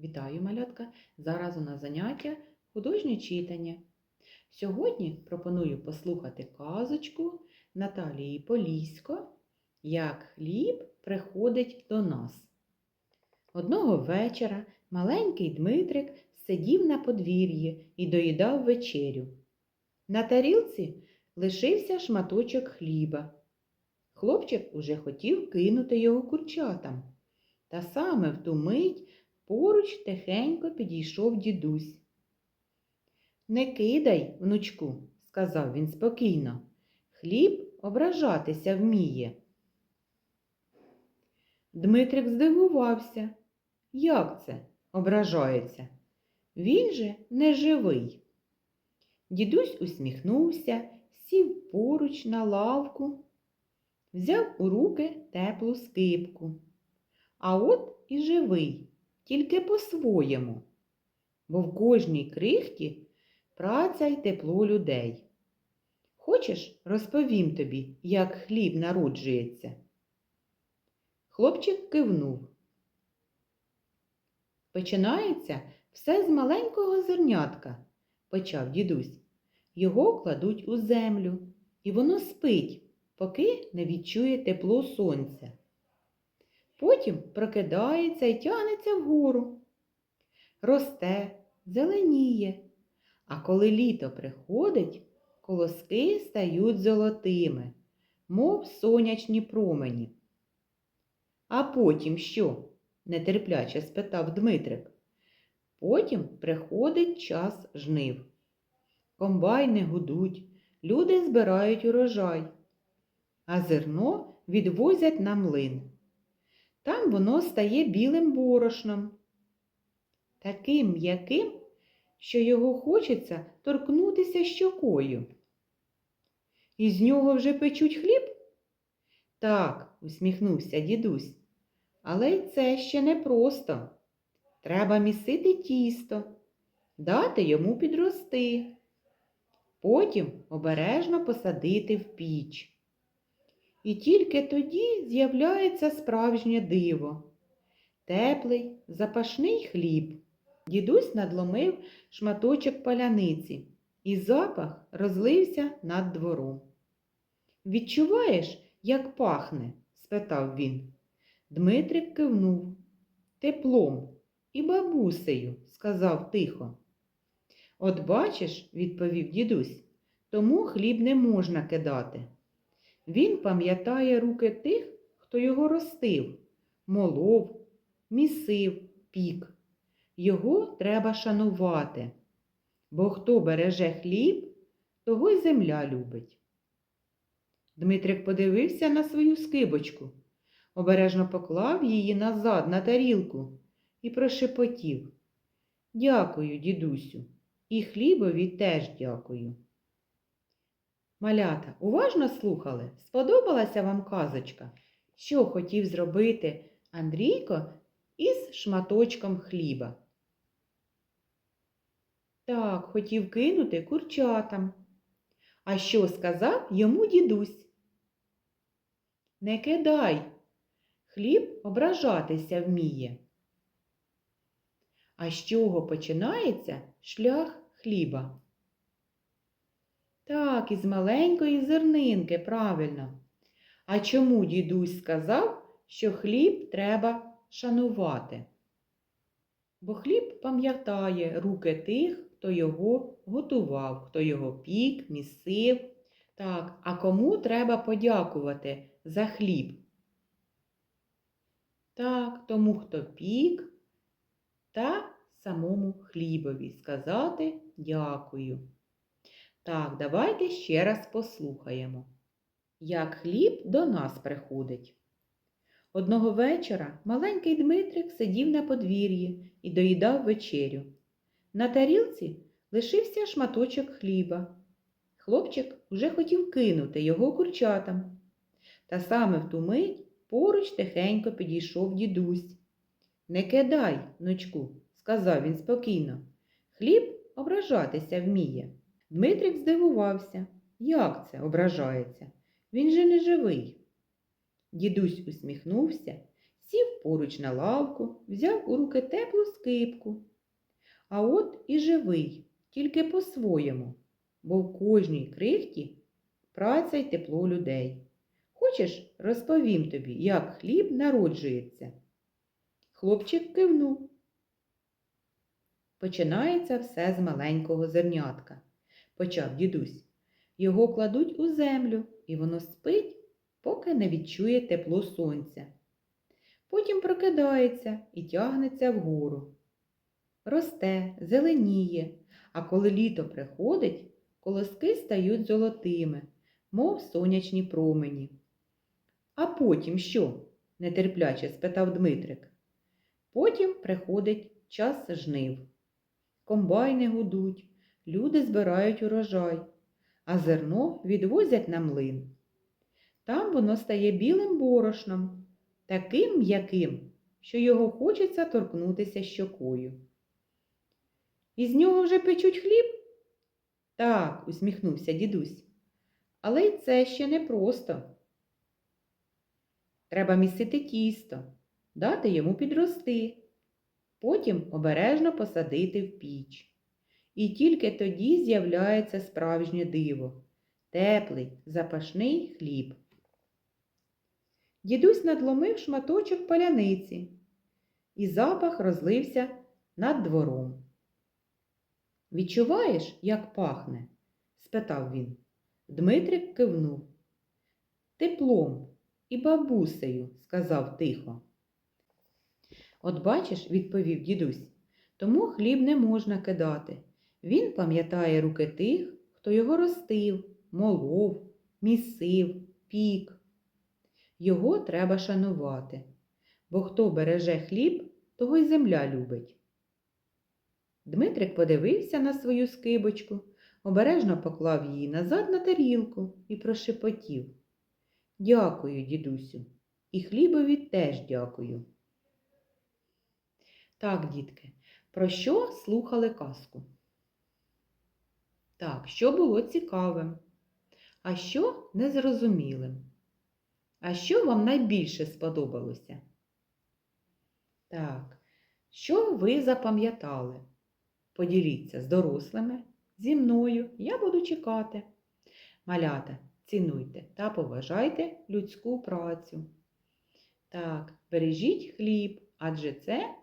Вітаю, малятка! Зараз у нас заняття художнє читання. Сьогодні пропоную послухати казочку Наталії Полісько Як хліб приходить до нас. Одного вечора маленький Дмитрик сидів на подвір'ї і доїдав вечерю. На тарілці лишився шматочок хліба. Хлопчик уже хотів кинути його курчатам. Та саме в ту мить Поруч тихенько підійшов дідусь. Не кидай, внучку, сказав він спокійно. Хліб ображатися вміє. Дмитрик здивувався. Як це ображається? Він же не живий. Дідусь усміхнувся, сів поруч на лавку, взяв у руки теплу скипку. А от і живий тільки по-своєму, бо в кожній крихті праця й тепло людей. Хочеш, розповім тобі, як хліб народжується? Хлопчик кивнув. Починається все з маленького зернятка, почав дідусь. Його кладуть у землю, і воно спить, поки не відчує тепло сонця. Потім прокидається і тягнеться вгору. Росте, зеленіє, а коли літо приходить, колоски стають золотими, мов сонячні промені. А потім що? нетерпляче спитав Дмитрик. Потім приходить час жнив. Комбайни гудуть, люди збирають урожай, а зерно відвозять на млин. Там воно стає білим борошном, таким м'яким, що його хочеться торкнутися щокою. Із нього вже печуть хліб? Так, усміхнувся дідусь. Але й це ще не просто. Треба місити тісто, дати йому підрости, потім обережно посадити в піч. І тільки тоді з'являється справжнє диво. Теплий, запашний хліб. Дідусь надломив шматочок паляниці, і запах розлився над двором. Відчуваєш, як пахне? спитав він. Дмитрик кивнув. Теплом і бабусею, сказав тихо. От бачиш, відповів дідусь, тому хліб не можна кидати. Він пам'ятає руки тих, хто його ростив, молов, місив, пік. Його треба шанувати, бо хто береже хліб, того й земля любить. Дмитрик подивився на свою скибочку, обережно поклав її назад на тарілку і прошепотів. Дякую, дідусю, і хлібові теж дякую. Малята, уважно слухали? Сподобалася вам казочка? Що хотів зробити Андрійко із шматочком хліба? Так, хотів кинути курчатам. А що сказав йому дідусь? Не кидай, хліб ображатися вміє. А з чого починається шлях хліба? Так, із маленької зернинки, правильно. А чому дідусь сказав, що хліб треба шанувати? Бо хліб пам'ятає руки тих, хто його готував, хто його пік, місив. Так, а кому треба подякувати за хліб? Так, тому, хто пік, та самому хлібові сказати дякую. Так, давайте ще раз послухаємо, як хліб до нас приходить. Одного вечора маленький Дмитрик сидів на подвір'ї і доїдав вечерю. На тарілці лишився шматочок хліба. Хлопчик уже хотів кинути його курчатам. Та саме в ту мить поруч тихенько підійшов дідусь. Не кидай, внучку, сказав він спокійно. Хліб ображатися вміє. Дмитрик здивувався. Як це ображається? Він же не живий. Дідусь усміхнувся, сів поруч на лавку, взяв у руки теплу скипку. А от і живий, тільки по-своєму, бо в кожній крихті праця й тепло людей. Хочеш, розповім тобі, як хліб народжується? Хлопчик кивнув. Починається все з маленького зернятка, почав дідусь. Його кладуть у землю, і воно спить, поки не відчує тепло сонця. Потім прокидається і тягнеться вгору. Росте, зеленіє, а коли літо приходить, колоски стають золотими, мов сонячні промені. А потім що? нетерпляче спитав Дмитрик. Потім приходить час жнив. Комбайни гудуть, люди збирають урожай, а зерно відвозять на млин. Там воно стає білим борошном, таким м'яким, що його хочеться торкнутися щокою. Із нього вже печуть хліб? Так, усміхнувся дідусь. Але й це ще не просто. Треба місити тісто, дати йому підрости, потім обережно посадити в піч. І тільки тоді з'являється справжнє диво теплий, запашний хліб. Дідусь надломив шматочок паляниці, і запах розлився над двором. Відчуваєш, як пахне? спитав він. Дмитрик кивнув. Теплом і бабусею, сказав тихо. От бачиш, відповів дідусь, тому хліб не можна кидати. Він пам'ятає руки тих, хто його ростив, молов, місив, пік. Його треба шанувати, бо хто береже хліб, того й земля любить. Дмитрик подивився на свою скибочку, обережно поклав її назад на тарілку і прошепотів. Дякую, дідусю, і хлібові теж дякую. Так, дітки, про що слухали казку? Так, що було цікавим, а що незрозумілим? А що вам найбільше сподобалося? Так, що ви запам'ятали? Поділіться з дорослими, зі мною, я буду чекати. Малята, цінуйте та поважайте людську працю. Так, бережіть хліб, адже це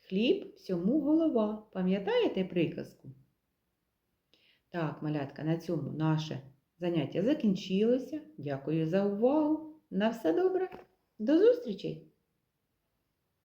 хліб всьому голова. Пам'ятаєте приказку? Так, малятка, на цьому наше заняття закінчилося. Дякую за увагу. На все добре. До зустрічей!